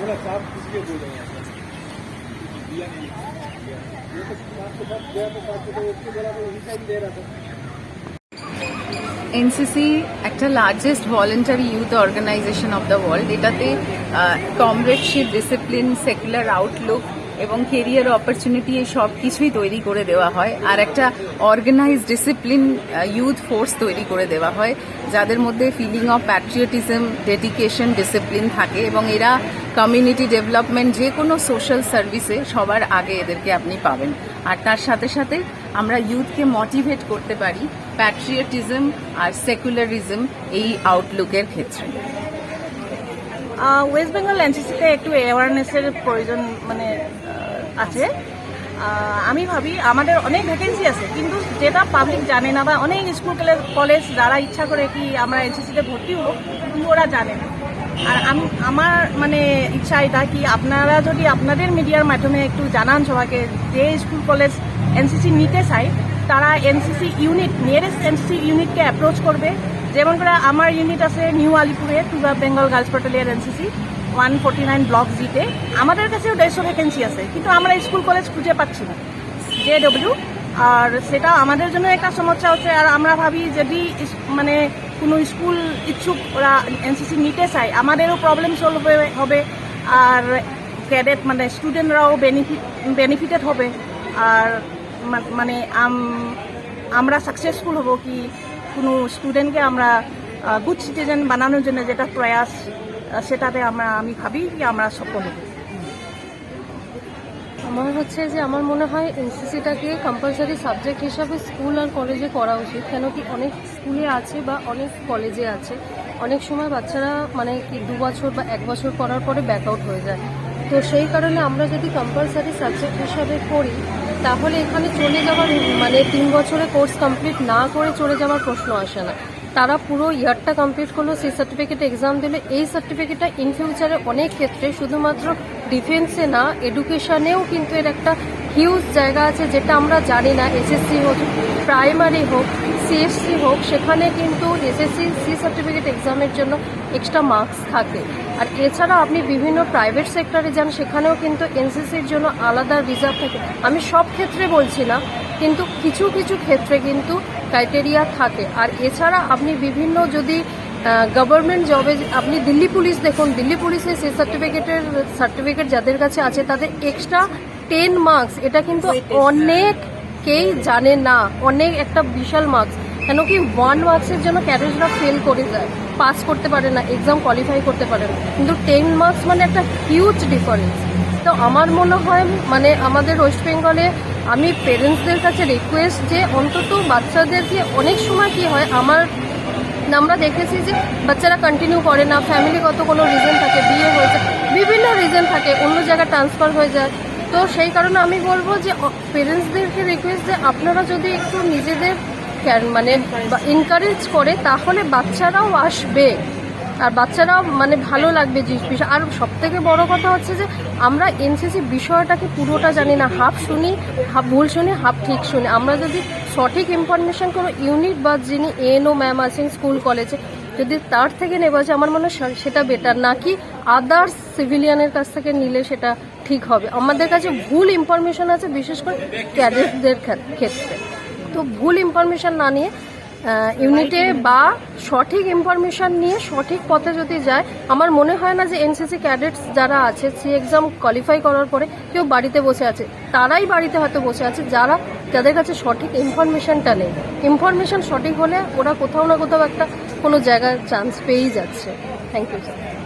थोड़ा साफ इसलिए बोल रहे हैं यहाँ पर। दिया नहीं दिया। ये तो पाँच के पास गया तो पाँच को तो उसके बराबर वही टाइम दे रहा था এনসিসি একটা largest voluntary youth organisation of the world এটাতে কমরেডশিপ ডিসিপ্লিন সেকুলার আউটলুক এবং কেরিয়ার অপরচুনিটি এই সব কিছুই তৈরি করে দেওয়া হয়। আর একটা অর্গানাইজ ডিসিপ্লিন ইউথ ফোর্স তৈরি করে দেওয়া হয়, যাদের মধ্যে feeling of patriotism dedication discipline থাকে এবং এরা কমিউনিটি ডেভেলপমেন্ট যে কোনো সোশ্যাল সার্ভিসে সবার আগে এদেরকে আপনি পাবেন। আর তার সাথে সাথে আমরা ইউথকে মোটিভেট করতে পারি প্যাট্রিয়টিজম আর সেকুলারিজম এই আউটলুকের ক্ষেত্রে। ওয়েস্ট বেঙ্গল এনসিসিতে একটু অ্যাওয়ারনেসের প্রয়োজন মানে আছে। আমি ভাবি আমাদের অনেক ভ্যাকেন্সি আছে, কিন্তু যেটা পাবলিক জানে না বা অনেক স্কুল কলেজ যারা ইচ্ছা করে কি আমরা এনসিসিতে ভর্তি হব, কিন্তু ওরা জানে না। আর আমি, আমার মানে ইচ্ছা এটা কি আপনারা যদি আপনাদের মিডিয়ার মাধ্যমে একটু জানান সবাইকে যে স্কুল কলেজ এনসিসি নিতে চায়, তারা এনসিসি ইউনিট নিয়ারেস্ট এনসিসি ইউনিটকে অ্যাপ্রোচ করবে। যেমন করে আমার ইউনিট আছে নিউ আলিপুরে টুবা Bengal girls battalion NCC one forty nine block জিতে, আমাদের কাছেও দেড়শো ভ্যাকেন্সি আছে, কিন্তু আমরা স্কুল কলেজ খুঁজে পাচ্ছি না। জে ডব্লিউ, আর সেটা আমাদের জন্য একটা সমস্যা হচ্ছে, আর আমরা ভাবি যদি মানে কোনো স্কুল ইচ্ছুক, ওরা এনসিসি নিতে চায়, আমাদেরও প্রবলেম সলভ হবে আর ক্যাডেট মানে স্টুডেন্টরাও বেনিফিট বেনিফিটেড হবে। আর মানে আমরা সাকসেসফুল হব কি কোনো স্টুডেন্টকে আমরা গুড সিটিজেন বানানোর জন্য যেটা প্রয়াস সেটাতে আমরা, আমি ভাবি কি আমরা সফল হব। আমার হচ্ছে যে আমার মনে হয় এনসিসিটাকে কম্পালসারি সাবজেক্ট হিসাবে স্কুল আর কলেজে করা উচিত, কেন কি অনেক স্কুলে আছে বা অনেক কলেজে আছে। অনেক সময় বাচ্চারা মানে কি দু বছর বা এক বছর করার পরে ব্যাক আউট হয়ে যায়। তো সেই কারণে আমরা যদি কম্পালসারি সাবজেক্ট হিসাবে করি তাহলে এখানে চলে যাওয়ার মানে তিন বছরে কোর্স কমপ্লিট না করে চলে যাওয়ার প্রশ্ন আসে না। তারা পুরো ইয়ারটা কমপ্লিট করল, সেই সার্টিফিকেট এক্সাম দিলে। এই সার্টিফিকেটটা ইন ফিউচারে অনেক ক্ষেত্রে শুধুমাত্র ডিফেন্সে না এডুকেশনেও কিন্তু এর একটা হিউজ জায়গা আছে, যেটা আমরা জানি না এসএসসি হোক প্রাইমারি হোক সিএসসি হোক সেখানে কিন্তু এসএসসি সি সার্টিফিকেট এক্সামের জন্য এক্সট্রা মার্কস থাকে। আর এছাড়া আপনি বিভিন্ন প্রাইভেট সেক্টরে যান সেখানেও কিন্তু এনসিসির জন্য আলাদা রিজার্ভ থাকে। আমি সব ক্ষেত্রে বলছি না কিন্তু কিছু কিছু ক্ষেত্রে কিন্তু ক্রাইটেরিয়া থাকে। আর এছাড়া আপনি বিভিন্ন যদি গভর্নমেন্ট জবে আপনি দিল্লি পুলিশ দেখুন দিল্লি পুলিশের সেই সার্টিফিকেটের সার্টিফিকেট যাদের কাছে আছে তাদের এক্সট্রা টেন মার্কস এটা কিন্তু অনেককেই জানে না, অনেক একটা বিশাল মার্কস কেন কি ওয়ান মার্কসের জন্য ক্যারেজরা ফেল করে যায়। পাস করতে পারে না এক্সাম কোয়ালিফাই করতে পারে না। কিন্তু টেন মার্কস মানে একটা হিউজ ডিফারেন্স তো আমার মনে হয় মানে আমাদের ওয়েস্ট বেঙ্গলে আমি পেরেন্টসদের কাছে রিকোয়েস্ট যে অন্তত বাচ্চাদেরকে অনেক সময় কি হয়, আমার আমরা দেখেছি যে বাচ্চারা কন্টিনিউ করে না ফ্যামিলিগত কোনো রিজন থাকে, বিয়ে হয়েছে, বিভিন্ন রিজন থাকে, অন্য জায়গায় ট্রান্সফার হয়ে যায়। তো সেই কারণে আমি বলব যে পেরেন্টসদেরকে রিকোয়েস্ট যে আপনারা যদি একটু নিজেদের মানে এনকারেজ করে, তাহলে বাচ্চারাও আসবে। আর বাচ্চারাও মানে ভালো লাগবে জিনিস বিষয়। আর সব থেকে বড় কথা হচ্ছে যে, আমরা এনসিসি বিষয়টাকে পুরোটা জানি না হাফ শুনি হাফ ভুল শুনি হাফ ঠিক শুনি। আমরা যদি সঠিক ইনফরমেশন কোনো ইউনিট বা যিনি এনও ম্যাম আছেন স্কুল কলেজে যদি তার থেকে নেওয়া যায়, আমার মনে হয় সেটা বেটার নাকি আদার্স সিভিলিয়ানের কাছ থেকে নিলে সেটা ঠিক হবে। আমাদের কাছে ভুল ইনফরমেশন আছে, বিশেষ করে ক্যাডেটদের ক্ষেত্রে। তো ভুল ইনফরমেশন না নিয়ে ইউনিটে বা সঠিক ইনফরমেশন নিয়ে সঠিক পথে যদি যায়, আমার মনে হয় না যে এনসিসি ক্যাডেটস যারা আছে সি এক্সাম কোয়ালিফাই করার পরে কেউ বাড়িতে বসে আছে। তারাই বাড়িতে হয়তো বসে আছে, যারা যাদের কাছে সঠিক ইনফরমেশনটা নেই। ইনফরমেশন সঠিক হলে ওরা কোথাও না কোথাও একটা কোনো জায়গায় চান্স পেয়েই যাচ্ছে। Thank you sir